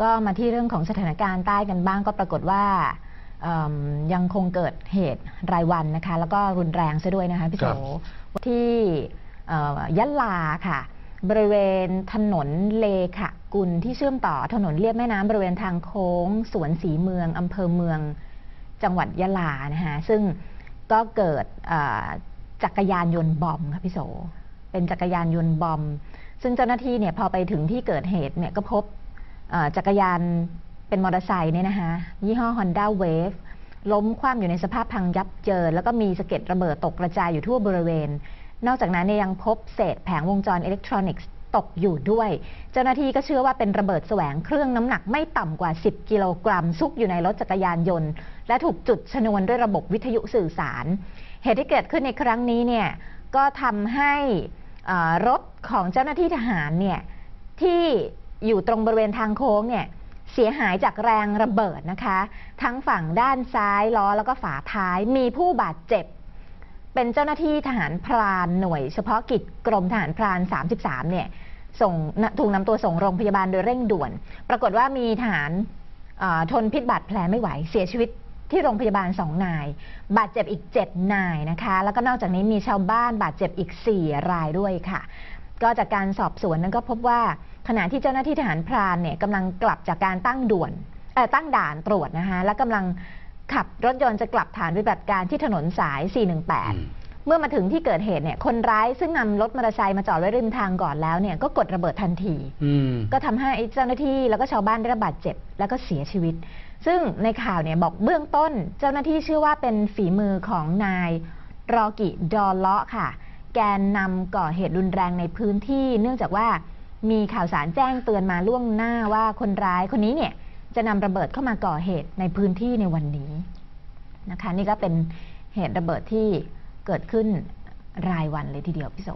ก็มาที่เรื่องของสถานการณ์ใต้กันบ้างก็ปรากฏว่าเอิ่มยังคงเกิดเหตุรายวันนะคะ แล้วก็รุนแรงซะด้วยนะคะพี่โสครับที่เอ่อยะลาค่ะ บริเวณถนนเลขะกุลที่เชื่อมต่อถนนเลียบแม่น้ำบริเวณทางโค้ง สวนสีเมืองอำเภอเมืองจังหวัดยะลานะคะซึ่งก็เกิดเอ่อจักรยานยนต์บอมค่ะพี่โสเป็นจักรยานยนต์บอม ซึ่งเจ้าหน้าที่เนี่ยพอไปถึงที่เกิดเหตุเนี่ยก็พบเอ่อ จักรยานเป็นมอเตอร์ไซค์เนี่ยนะคะยี่ห้อ Honda Wave ล้มคว่ำอยู่ในสภาพพังยับเยิน แล้วก็มีสะเก็ดระเบิดตกกระจายอยู่ทั่วบริเวณ นอกจากนั้นยังพบเศษแผงวงจรอิเล็กทรอนิกส์ตกอยู่ด้วย เจ้าหน้าที่ก็เชื่อว่าเป็นระเบิดแสวงเครื่องน้ำหนักไม่ต่ำกว่า 10 กิโลกรัม ซุกอยู่ในรถจักรยานยนต์ และถูกจุดชนวนด้วยระบบวิทยุสื่อสาร เหตุที่เกิดขึ้นในครั้งนี้เนี่ยก็ทำให้รถของเจ้าหน้าที่ทหารเนี่ยที่ อยู่ตรงบริเวณทางโค้งเนี่ยเสียหายจากแรงระเบิดนะคะ ทั้งฝั่งด้านซ้ายล้อแล้วก็ฝาท้ายมีผู้บาดเจ็บ เป็นเจ้าหน้าที่ทหารพรานหน่วย เฉพาะกิจกรมทหารพราน 33 เนี่ยส่งถูกนำตัวส่งโรงพยาบาลโดยเร่งด่วน ปรากฏว่ามีทหารทนพิษบาดแผลไม่ไหวเสียชีวิตที่โรงพยาบาล2นาย บาดเจ็บอีก7นายนะคะ แล้วก็นอกจากนี้มีชาวบ้านบาดเจ็บอีก4รายด้วยค่ะ ก็จากการสอบสวนนั้นก็พบว่า ขณะที่เจ้าหน้าที่ทหารพรานเนี่ยกำลังกลับจากการตั้งด่วนเอ่อตั้งด่านตรวจนะคะและกำลังขับรถยนต์จะกลับฐานปฏิบัติการที่ถนนสาย 418 เมื่อมาถึงที่เกิดเหตุเนี่ยคนร้ายซึ่งนำรถมอเตอร์ไซค์มาจอดไว้ริมทางก่อนแล้วเนี่ยก็กดระเบิดทันทีอืมก็ทำให้เจ้าหน้าที่แล้วก็ชาวบ้านได้รับบาดเจ็บ แล้วก็เสียชีวิต ซึ่งในข่าวเนี่ยบอกเบื้องต้น เจ้าหน้าที่เชื่อว่าเป็นฝีมือของนายรอกิดอลเลาะค่ะ แกนนำก่อเหตุรุนแรงในพื้นที่ เนื่องจากว่า มีข่าวสารแจ้งเตือนมาล่วงหน้าว่าคนร้ายคนนี้เนี่ยจะนำระเบิดเข้ามาก่อเหตุในพื้นที่ในวันนี้นะคะ นี่ก็เป็นเหตุระเบิดที่เกิดขึ้นรายวันเลยทีเดียวพี่โส